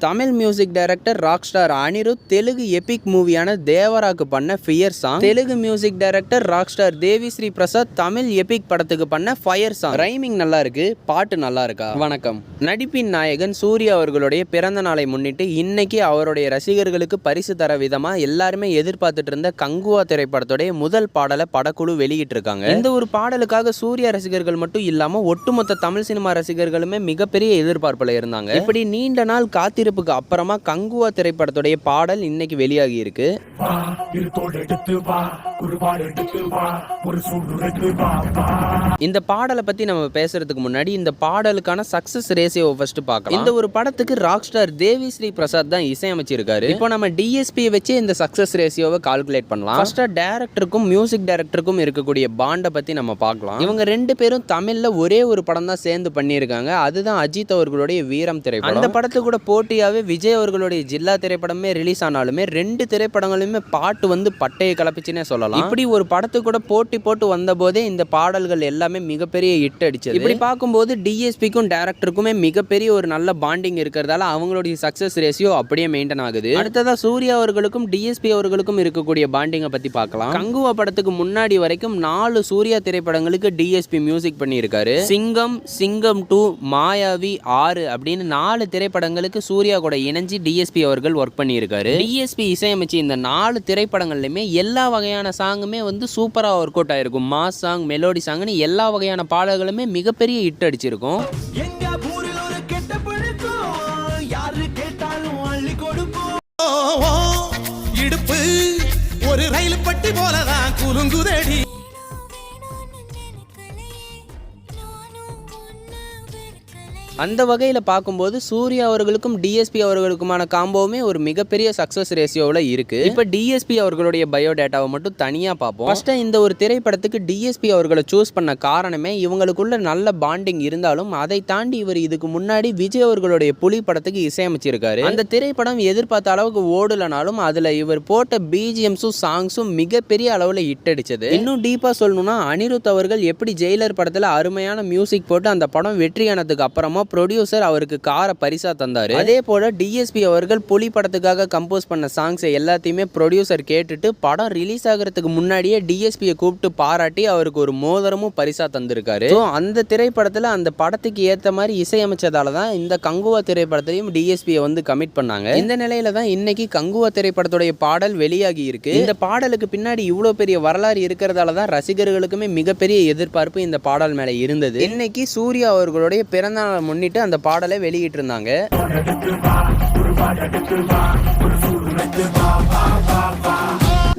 Tamil music director rock star Anirudh Telugu epic மூவியான தேவராக்கு பண்ண fear song Telugu music director rock star Devi Sri Prasad Tamil epic படத்துக்கு பண்ண fire song rhyming நல்லா இருக்கு பாட்டு நல்லா இருக்கா? வணக்கம். நடிப்பின் நாயகன் சூர்யா அவர்களுடைய பிறந்த நாளை முன்னிட்டு இன்னைக்கு அவருடைய ரசிகர்களுக்கு பரிசு தர விதமா எல்லாருமே எதிர்பார்த்துட்டு இருந்த கங்குவா திரைப்படத்துடைய முதல் பாடலை படக்குழு வெளியிட்டு இருக்காங்க இந்த ஒரு பாடலுக்காக சூர்யா ரசிகர்கள் மட்டும் இல்லாம ஒட்டுமொத்த தமிழ் சினிமா ரசிகர்களுமே மிகப்பெரிய எதிர்பார்ப்புல இருந்தாங்க. இப்படி நீண்ட நாள் காத்திருப்புக்கு அப்புறமா கங்குவா திரைப்படத்துடைய பாடல் இன்னைக்கு வெளியாகி இருக்கு. இந்த பாடலை பத்தி நம்ம பேசுறதுக்கு முன்னாடி இந்த பாடலுக்கான சக்சஸ் ரேசியோ ஃபர்ஸ்ட் பார்க்கலாம். இந்த ஒரு படத்துக்கு ராக் ஸ்டார் தேவி ஸ்ரீ பிரசாத் தான் இசையமைச்சிருக்காரு. இப்போ நம்ம டிஎஸ்பி வச்சு இந்த சக்சஸ் ரேசியோவை கால்குலேட் பண்ணலாம். ஃபர்ஸ்டா டேரக்டருக்கும் மியூசிக் டைரக்டருக்கும் இருக்கக்கூடிய பாண்டை பத்தி நம்ம பார்க்கலாம். இவங்க ரெண்டு பேரும் தமிழ்ல ஒரே ஒரு படம் தான் சேர்ந்து பண்ணியிருக்காங்க. அதுதான் அஜித் அவர்களுடைய வீரம் திரைப்படம். அந்த படத்து கூட போட்டியாவே விஜய் அவர்களுடைய ஜில்லா திரைப்படமே ரிலீஸ் ஆனாலுமே ரெண்டு திரைப்படங்களுமே பாட்டு வந்து பட்டையை கலப்பிச்சுனே சொல்லலாம். இப்படி ஒரு படத்து கூட போட்டி போட்டு வந்த போதே இந்த பாடல்கள் எல்லாமே மிகப்பெரிய ஹிட் அடிச்சது. இப்படி பார்க்கும்போது டிஎஸ்பிக்கும் டேரக்டருக்குமே மிகப்பெரிய ஒரு நல்ல பாண்டிங் இருக்கிறதால அவங்களுடைய சக்சஸ் ரேஷியோ அப்படியே மெயின்டைன் ஆகுது. அடுத்ததா சூர்யா அவர்களுக்கும் டிஎஸ்பி அவர்களுக்கும் இருக்கக்கூடிய பாண்டிங்கை பத்தி பார்க்கலாம். கங்குவா படத்துக்கு முன்னாடி வரைக்கும் நாலு சூர்யா திரைப்படங்களுக்கு டிஎஸ்பி மியூசிக் பண்ணியிருக்காரு. சிங்கம் சிங்கம் டூ மாயாவி ஆறு அப்படின்னு நாலு திரைப்படங்களுக்கு சூர்யா கூட இணைஞ்சு டிஎஸ்பி அவர்கள் ஒர்க் பண்ணியிருக்காரு. டிஎஸ்பி இசையமைச்சு இந்த நாலு திரைப்படங்கள்லையுமே எல்லா வகையான சாங்குமே வந்து சூப்பராக ஒர்க் அவுட் ஆயிருக்கும். மாஸ் சாங் மெலோடி சாங்னு எல்லா வகையான பாடல்களுமே மிகப்பெரிய ஹிட் அடிச்சிருக்கும். அந்த வகையில் பார்க்கும்போது சூர்யா அவர்களுக்கும் டிஎஸ்பி அவர்களுக்குமான காம்போவுமே ஒரு மிகப்பெரிய சக்ஸஸ் ரேஷியோவில் இருக்கு. இப்போ டிஎஸ்பி அவர்களுடைய பயோடேட்டாவை மட்டும் தனியாக பார்ப்போம். ஃபர்ஸ்ட்டு இந்த ஒரு திரைப்படத்துக்கு டிஎஸ்பி அவர்களை சூஸ் பண்ண காரணமே இவங்களுக்குள்ள நல்ல பாண்டிங் இருந்தாலும் அதை தாண்டி இவர் இதுக்கு முன்னாடி விஜய் அவர்களுடைய புலி படத்துக்கு இசையமைச்சிருக்காரு. அந்த திரைப்படம் எதிர்பார்த்த அளவுக்கு ஓடலனாலும் அதில் இவர் போட்ட பிஜிஎம்ஸும் சாங்ஸும் மிகப்பெரிய அளவில் ஹிட் அடிச்சது. இன்னும் டீப்பாக சொல்லணும்னா அனிருத் அவர்கள் எப்படி ஜெயிலர் படத்தில் அருமையான மியூசிக் போட்டு அந்த படம் வெற்றியானதுக்கு அப்புறமா ப்ரொடியூசர் அவருக்கு காரை பரிசா தந்தாரு. அதே போல டிஎஸ்பி அவர்கள் புலி படத்துக்காக கம்போஸ் பண்ண சாங்ஸ் எல்லாத்தையுமே ப்ரொடியூசர் கேட்டுட்டு படம் ரிலீஸ் ஆகிறதுக்கு முன்னாடியே டிஎஸ்பியை கூப்பிட்டு பாராட்டி அவருக்கு ஒரு மோதிரமும் பரிசா தந்திருக்காரு. ஸோ அந்த திரைப்படத்தில் அந்த படத்துக்கு ஏற்ற மாதிரி இசையமைச்சதால தான் இந்த கங்குவா திரைப்படத்தையும் டிஎஸ்பியை வந்து கமிட் பண்ணாங்க. இந்த நிலையில தான் இன்னைக்கு கங்குவா திரைப்படத்துடைய பாடல் வெளியாகி இருக்கு. இந்த பாடலுக்கு பின்னாடி இவ்வளோ பெரிய வரலாறு இருக்கிறதால தான் ரசிகர்களுக்குமே மிகப்பெரிய எதிர்பார்ப்பு இந்த பாடல் மேலே இருந்தது. இன்னைக்கு சூர்யா அவர்களுடைய பிறந்த நாளை முன்னிட்டு அந்த பாடலை வெளியிட்டு இருந்தாங்க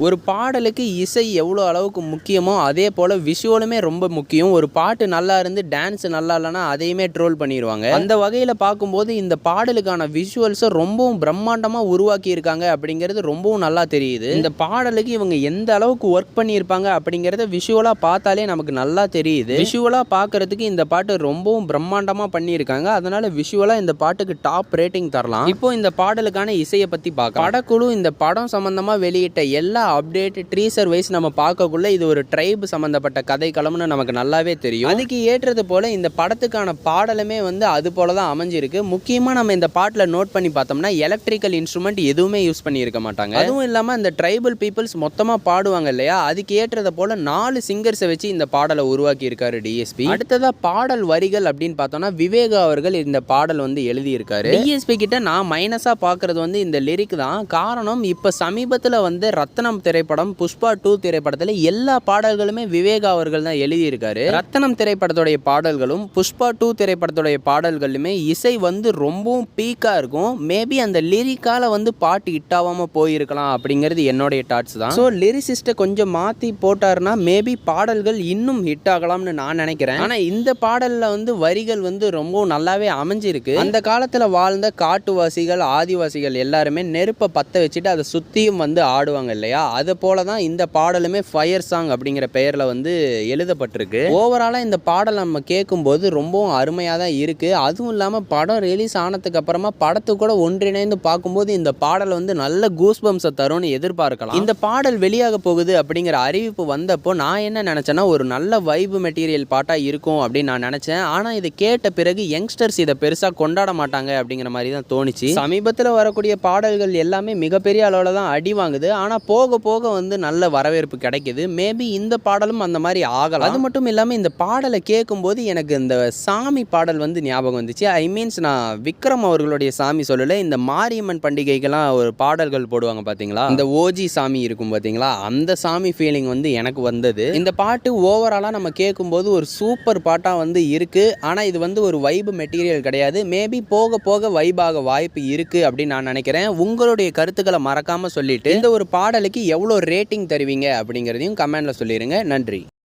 ஒரு பாடலுக்கு இசை எவ்வளோ அளவுக்கு முக்கியமோ அதே போல் விஷுவலுமே ரொம்ப முக்கியம். ஒரு பாட்டு நல்லா இருந்து டான்ஸ் நல்லா இல்லைன்னா அதையுமே ட்ரோல் பண்ணிடுவாங்க அந்த வகையில் பார்க்கும்போது இந்த பாடலுக்கான விஷுவல்ஸை ரொம்பவும் பிரம்மாண்டமாக உருவாக்கி இருக்காங்க அப்படிங்கிறது ரொம்பவும் நல்லா தெரியுது. இந்த பாடலுக்கு இவங்க எந்த அளவுக்கு ஒர்க் பண்ணியிருப்பாங்க அப்படிங்கிறத விஷுவலாக பார்த்தாலே நமக்கு நல்லா தெரியுது. விஷுவலாக பார்க்கறதுக்கு இந்த பாட்டு ரொம்பவும் பிரம்மாண்டமாக பண்ணியிருக்காங்க அதனால் விஷுவலாக இந்த பாட்டுக்கு டாப் ரேட்டிங் தரலாம். இப்போ இந்த பாடலுக்கான இசையை பற்றி பார்க்க படக்குழு இந்த படம் சம்பந்தமாக வெளியிட்ட எல்லா அப்டேட் ட்ரீசர் வைஸ் நம்ம பார்க்கக்குள்ள இது ஒரு ட்ரைப் சம்மந்தப்பட்ட கதைக்களம்னு நமக்கு நல்லாவே தெரியும். அதுக்கு ஏற்றது போல இந்த படத்துக்கான பாடலுமே வந்து அது போல தான் அமைஞ்சிருக்கு. முக்கியமாக நம்ம இந்த பாட்டில் நோட் பண்ணி பார்த்தோம்னா எலக்ட்ரிக்கல் இன்ஸ்ட்ருமெண்ட் எதுவுமே யூஸ் பண்ணியிருக்க மாட்டாங்க. அதுவும் இல்லாமல் இந்த ட்ரைபல் பீப்புள்ஸ் மொத்தமாக பாடுவாங்க இல்லையா? அதுக்கு ஏற்றதை போல நாலு சிங்கர்ஸை வச்சு இந்த பாடலை உருவாக்கி இருக்காரு டிஎஸ்பி அடுத்ததாக பாடல் வரிகள் அப்படின்னு பார்த்தோம்னா விவேகா அவர்கள் இந்த பாடல் வந்து எழுதியிருக்காரு. டிஎஸ்பி கிட்ட நான் மைனஸாக பார்க்கறது வந்து இந்த லிரிக் தான். காரணம் இப்போ சமீபத்தில் வந்து ரத்னம் திரைப்படம் புஷ்பா டூ திரைப்படத்தில் எல்லா பாடல்களுமே விவேகா அவர்கள் தான் எழுதியிருக்காரு. ரத்தனம் திரைப்படத்துடைய பாடல்களும் புஷ்பா டூ திரைப்படத்துடைய பாடல்களுமே இசை வந்து ரொம்பவும் பீக்காக இருக்கும். மேபி அந்த லிரிக்கால வந்து பாட்டு ஹிட் போயிருக்கலாம் அப்படிங்கிறது என்னுடைய டாட்ஸ் தான். ஸோ லிரிசிஸ்ட்டை கொஞ்சம் மாற்றி போட்டாருன்னா மேபி பாடல்கள் இன்னும் ஹிட் ஆகலாம்னு நான் நினைக்கிறேன். ஆனால் இந்த பாடலில் வந்து வரிகள் வந்து ரொம்பவும் நல்லாவே அமைஞ்சிருக்கு. அந்த காலத்தில் வாழ்ந்த காட்டுவாசிகள் ஆதிவாசிகள் எல்லாருமே நெருப்பை பற்ற வச்சுட்டு அதை சுற்றியும் வந்து ஆடுவாங்க இல்லையா? அது போல தான் இந்த பாடலுமே ஃபயர் சாங் அப்படிங்கிற பெயரில் வந்து எழுதப்பட்டிருக்கு. ஓவராலாக இந்த பாடல் நம்ம கேட்கும்போது ரொம்பவும் அருமையாக தான் இருக்குது அதுவும் இல்லாமல் படம் ரிலீஸ் ஆனதுக்கு அப்புறமா படத்து கூட ஒன்றிணைந்து பார்க்கும்போது இந்த பாடல் வந்து நல்ல கூஸ் பம்ஸை தரும்னு எதிர்பார்க்கலாம். இந்த பாடல் வெளியாக போகுது அப்படிங்கிற அறிவிப்பு வந்தப்போ நான் என்ன நினச்சேன்னா ஒரு நல்ல வைபு மெட்டீரியல் பாட்டாக இருக்கும் அப்படின்னு நான் நினச்சேன். ஆனால் இதை கேட்ட பிறகு யங்ஸ்டர்ஸ் இதை பெருசாக கொண்டாட மாட்டாங்க அப்படிங்கிற மாதிரி தான் தோணுச்சு. சமீபத்தில் வரக்கூடிய பாடல்கள் எல்லாமே மிகப்பெரிய அளவில் தான் அடி வாங்குது. ஆனால் போக போக போக வந்து நல்ல வரவேற்பு கிடைக்குது. மேபி இந்த பாடலும் அந்த மாதிரி ஆகலாம். அது மட்டும் இல்லாமல் இந்த பாடலை கேட்கும்போது எனக்கு இந்த சாமி பாடல் வந்து ஞாபகம் வந்துச்சு. ஐ மீன்ஸ் நான் விக்ரம் அவர்களுடைய சாமி சொல்லலை இந்த மாரியம்மன் பண்டிகைக்கெல்லாம் ஒரு பாடல்கள் போடுவாங்க பார்த்தீங்களா இந்த ஓஜி சாமி இருக்கும் பார்த்தீங்களா அந்த சாமி ஃபீலிங் வந்து எனக்கு வந்தது. இந்த பாட்டு ஓவராலாக நம்ம கேட்கும்போது ஒரு சூப்பர் பாட்டாக வந்து இருக்குது ஆனால் இது வந்து ஒரு வைப் மெட்டீரியல் கிடையாது. மேபி போக போக வைபாக வாய்ப்பு இருக்குது அப்படின்னு நான் நினைக்கிறேன். உங்களுடைய கருத்துக்களை மறக்காமல் சொல்லிட்டு இந்த ஒரு பாடலுக்கு எவ்வளோ ரேட்டிங் தருவீங்க அப்படிங்கிறதையும் கமெண்டில் சொல்லிடுங்க நன்றி.